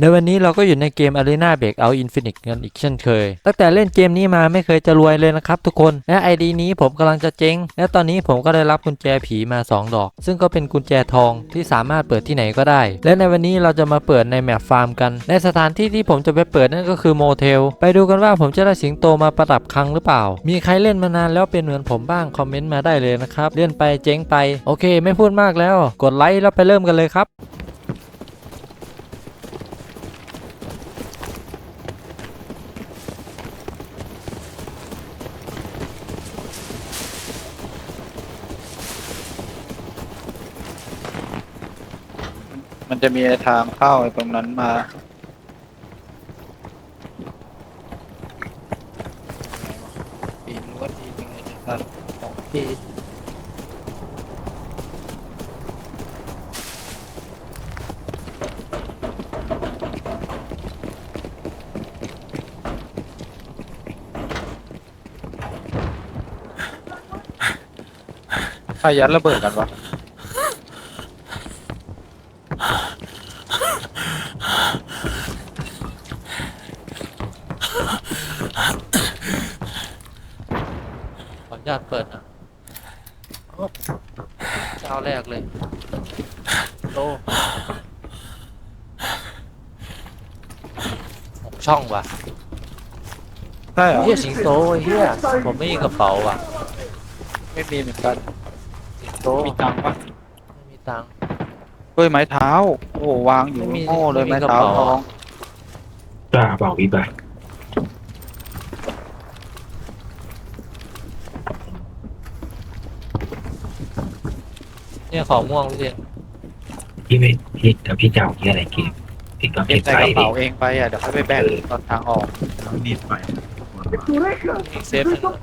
ในวันนี้เราก็อยู่ในเกม Arena Breakout Infinite กันอีกเช่นเคย ตั้งแต่เล่นเกมนี้มาไม่เคยจะรวยเลยนะครับทุกคน และ ID นี้ผมกำลังจะเจ๊ง และตอนนี้ผมก็ได้รับกุญแจผีมา 2 ดอก ซึ่งก็เป็นกุญแจทองที่สามารถเปิดที่ไหนก็ได้ และในวันนี้เราจะมาเปิดในแมปฟาร์มกัน ในสถานที่ที่ผมจะไปเปิดนั่นก็คือโมเทล ไปดูกันว่าผมจะได้สิงโตมาประดับคลังหรือเปล่า มีใครเล่นมานานแล้วเป็นเหมือนผมบ้างคอมเมนต์มาได้เลยนะครับ เล่นไปเจ๊งไป โอเค ไม่พูดมากแล้ว กดไลค์แล้วไปเริ่มกันเลยครับ มันจะมีทางเข้าไอ้ตรงนั้นมาปีนรั้วทีนึงไอ้สัตว์สองทีใครยัดระเบิดกันวะ ขออนุญาตเปิดนะเจ้าแรกเลยโตหก ช่องว่ะใช่เหรอเฮียสิงโตไอ้เฮียผมไม่มีกระเป๋าว่ะไม่มีเหมือนกันสิงโตมีตังค์ปะไม่มีตังค์เฮ้ยไม้เท้า โอ้โหวางอยู่ไม่มีโง่เลยไม่มีไม้เท้ากระทเป๋าองจ้าเปล่าพี่ไปเนี่ยของม่วงพี่เจนพี่ไม่พี่แต่พี่จะเอาที่อะไรกิน พี่ก็เก็เก็บบใส่ใส่กระดิเป๋าเองไปอะเดี๋ยวค่อยไปแบ่งตอนทางออกนิดไปอีกเซฟหนึงอะ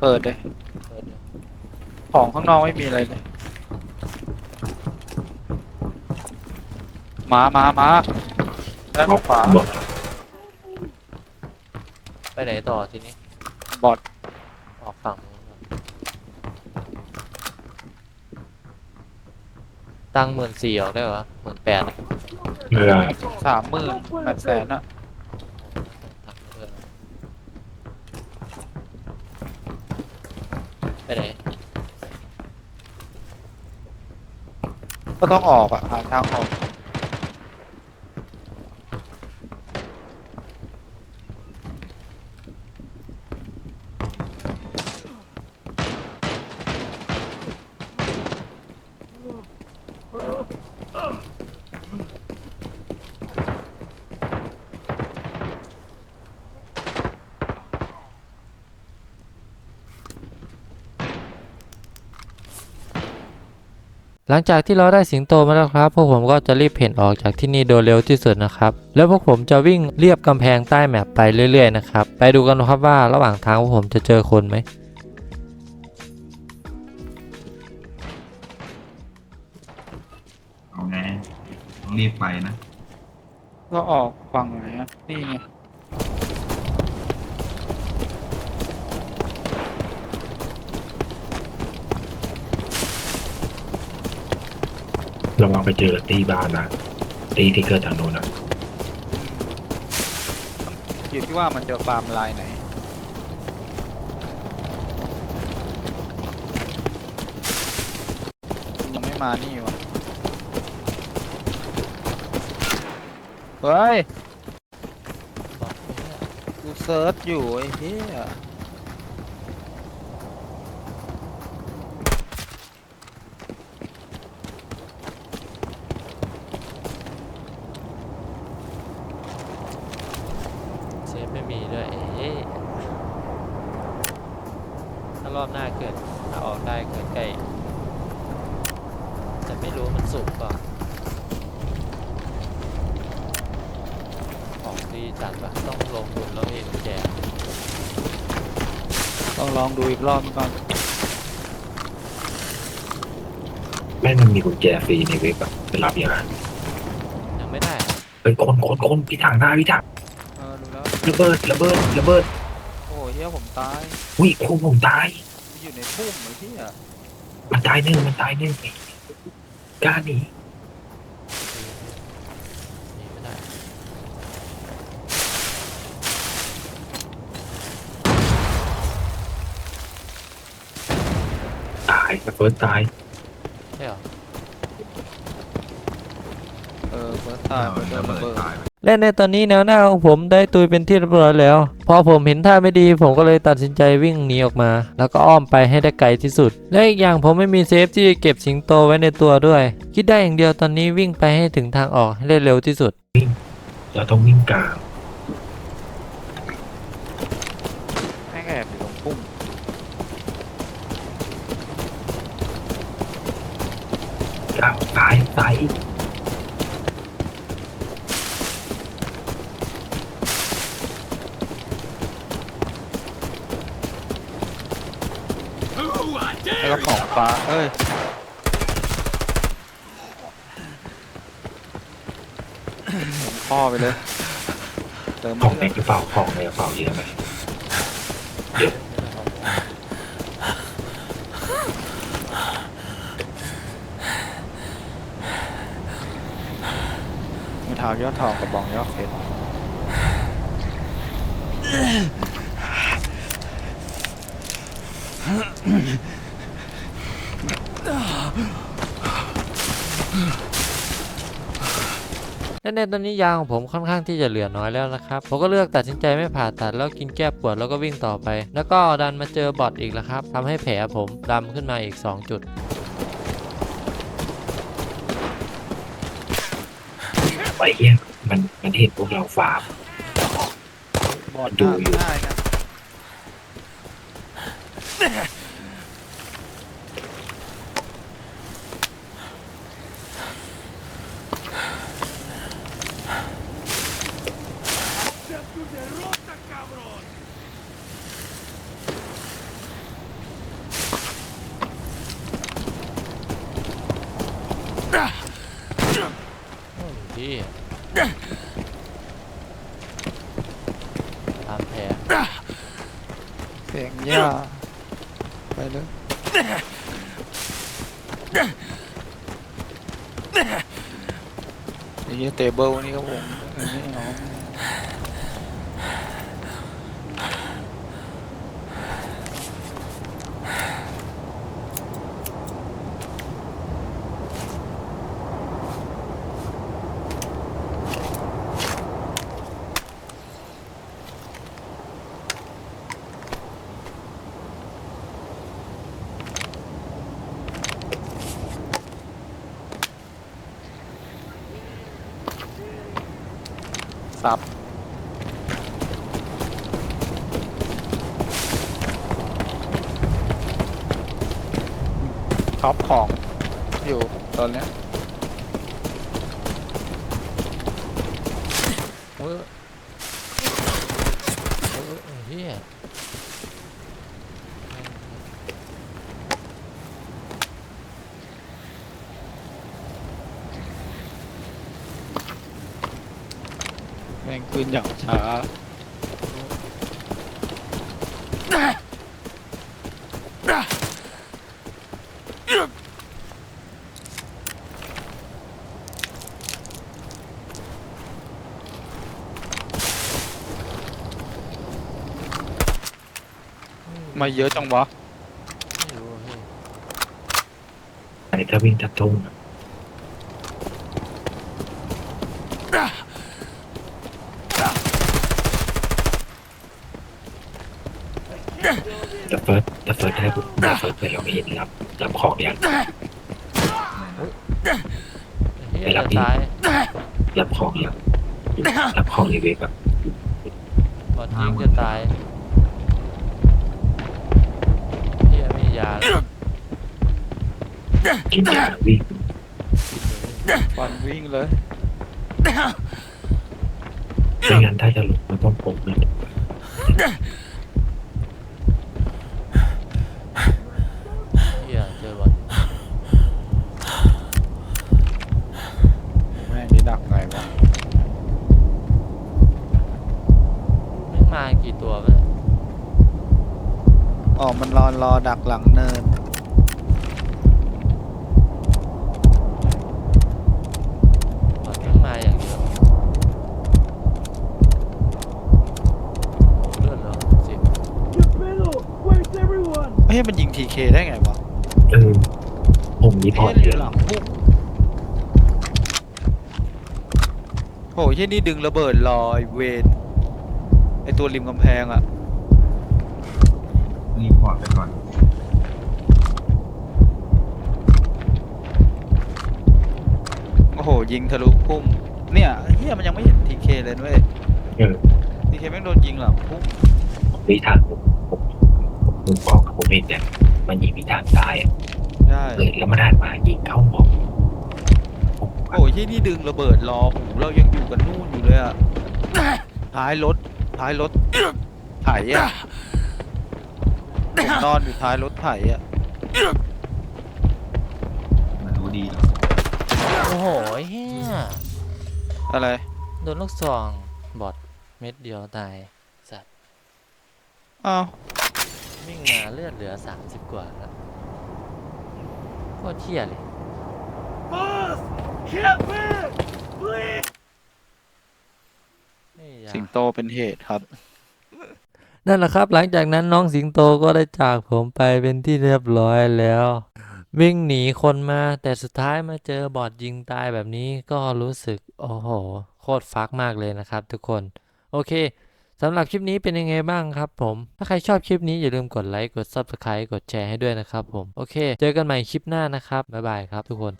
เปิดเลยเปิดเลยของข้างนอกไม่มีอะไรเลยมามามาด้านขวาบอกไปไหนต่อทีนี้บอด ออกฝั่งนู้นก่อน ตังหมื่นสี่ออกได้เหรอหมื่นแปดเวลาสามหมื่นแปดแสนอะไปไหนก็ต้องออกอะหาทางออก หลังจากที่เราได้สิงโตมาแล้วครับ พวกผมก็จะรีบเพ่นออกจากที่นี่โดยเร็วที่สุดนะครับ แล้วพวกผมจะวิ่งเรียบกำแพงใต้แมปไปเรื่อยๆนะครับ ไปดูกันนะครับว่าระหว่างทางพวกผมจะเจอคนไหมเอาไงต้องรีบไปนะก็ออกฝั่งไหนอะนี่ไง ระวังไปเจอตีบ้านนะตีที่เกิดทางโน้นนะอยู่ที่ว่ามันจะฟาร์มลายไหน ยังไม่มานี่วะเฮ้ยกูเซิร์ชอยู่ไอ้เหี้ย เซฟไม่มีด้วยเอ๊ะถ้ารอบหน้าเกิดถ้าออกได้เกิดใกล้แต่ไม่รู้มันสุกเปล่า ของดีจัดปะต้องลงทุนแล้วเองแจกต้องลองดูอีกรอบก่อนแม่งมันมีกุญแจฟรีในเว็บอะไปรับยังไงยังไม่ได้อะเฮ้ยคนคนคนพี่ถังหน้าพี่ถังเออดูแล้วระเบิดระเบิดระเบิดโอ้ยเหี้ยผมตายอุ้ยคงผมตาย อยู่ในพุ่มไอ้เหี้ยมันตายหนึ่งมันตายหนึ่งกล้าหนี หนีไม่ แต่เฟิร์สตายใช่เหรอ เออเฟิร์สตายเฟิร์สระระเบิดเบิดตายไปและในตอนนี้แนวหน้าของผมได้ตุยเป็นที่เรียบร้อยแล้ว พอผมเห็นท่าไม่ดีผมก็เลยตัดสินใจวิ่งหนีออกมา แล้วก็อ้อมไปให้ได้ไกลที่สุด และอีกอย่างผมไม่มีเซฟที่จะเก็บสิงโตไว้ในตัวด้วย คิดได้อย่างเดียวตอนนี้วิ่งไปให้ถึงทางออกให้ได้เร็วที่สุด เราต้องวิ่งกลางแม่งแอบอยู่ตรงพุ่ม กลางซ้ายซ้ายอีกแล้วก็ของฟ้า เอ้ย พ่อไปเลย เติมของในกระเป๋าของในกระเป๋าเยอะไหม มีทาง ยอดทองกับบองยอดเพชรและในตอนนี้ยาของผมค่อนข้างที่จะเหลือน้อยแล้วนะครับ ผมก็เลือกตัดสินใจไม่ผ่าตัดแล้วกินแก้ปวดแล้วก็วิ่งต่อไป แล้วก็ดันมาเจอบอทอีกแล้วครับทำให้แผลผมดำขึ้นมาอีก 2 จุด ไอ้เหี้ยมันมันเห็นพวกเราฟาร์ม บอดดูหน้าอยู่ง่ายนะ ที่ ตามแผลเสียงหญ้าไปเลยนี่เตเบิลนี่ก็วงอันนี้เอาซับท็อปของอยู่ตอนเนี้ยเฮ้ยเฮ้ยเฮ้ย เฮียแม่งขึ้นอย่างช้ามาเยอะจังวะ ไม่รู้เฮ้ยอันนี้ถ้าวิ่งทัดทุ่งอะแต่เฟิร์สแต่เฟิร์สได้ปุ๊บแต่ เฟิร์สไปเราไม่เห็นรับรับของยังเฮียไปรัจะบพี่ตายรับของยังรับของในเว็บอะบอดยิงจะตายเฮียไม่มียาแล้วกินยาวิ่งฟันวิ่งเลยไม่งั้นถ้าจะหลุดมันต้องปมนะเฮียเจอบอด แม่งนี่ดักไงวะ ไม่มากี่ตัววะเนี่ย อ๋อ มัน รอรอดักหลังเนินบอดไม่มาอย่างเดียวโอ้เลือดเหรอสิบเฮ้ยมันยิงทีเคได้ไงวะเออผมรีพอเอ๊ะร์ตเยอะหลังพุ่งโอ้ยที่นี่ดึงระเบิดลอยเวนไอตัวริมกำแพงอะ รีพอร์ตไปก่อน โอ้โห ยิงทะลุพุ่ม เนี่ยเฮียมันยังไม่เห็นทีเคเลยนะเว้ยเออทีเคแม่งโดนยิงหลังพุ่มผมมีทางผมผมผมบอกกับผมเห็นเนี่ยมันยิงมีทางตายอะได้เลยแล้วมันหันมายิงเข้าหมอกผมโอ้ยที่นี่ดึงระเบิดรอหูเรายังอยู่กันนู่นอยู่เลยอะท้ายรถท้ายรถไถอะ ผมนอนอยู่ท้ายรถไถอะ มันรู้ดีหรอกโอ้โหเฮียอะไร โดนลูกซองบอดเม็ดเดียวตายสัตว์อ้าว วิ่งมาเลือดเหลือ 30 กว่าแล้วโคตรเที่ยเลยไม่อยากสิงโตเป็นเหตุครับ นั่นแหละครับ หลังจากนั้นน้องสิงโตก็ได้จากผมไปเป็นที่เรียบร้อยแล้ว วิ่งหนีคนมา แต่สุดท้ายมาเจอบอดยิงตายแบบนี้ก็รู้สึก โอ้โห โคตรฟักมากเลยนะครับทุกคน โอเคสำหรับคลิปนี้เป็นยังไงบ้างครับผม ถ้าใครชอบคลิปนี้อย่าลืมกดไลค์ กด Subscribe กดแชร์ให้ด้วยนะครับผม โอเค เจอกันใหม่คลิปหน้านะครับ บ๊ายบายครับทุกคน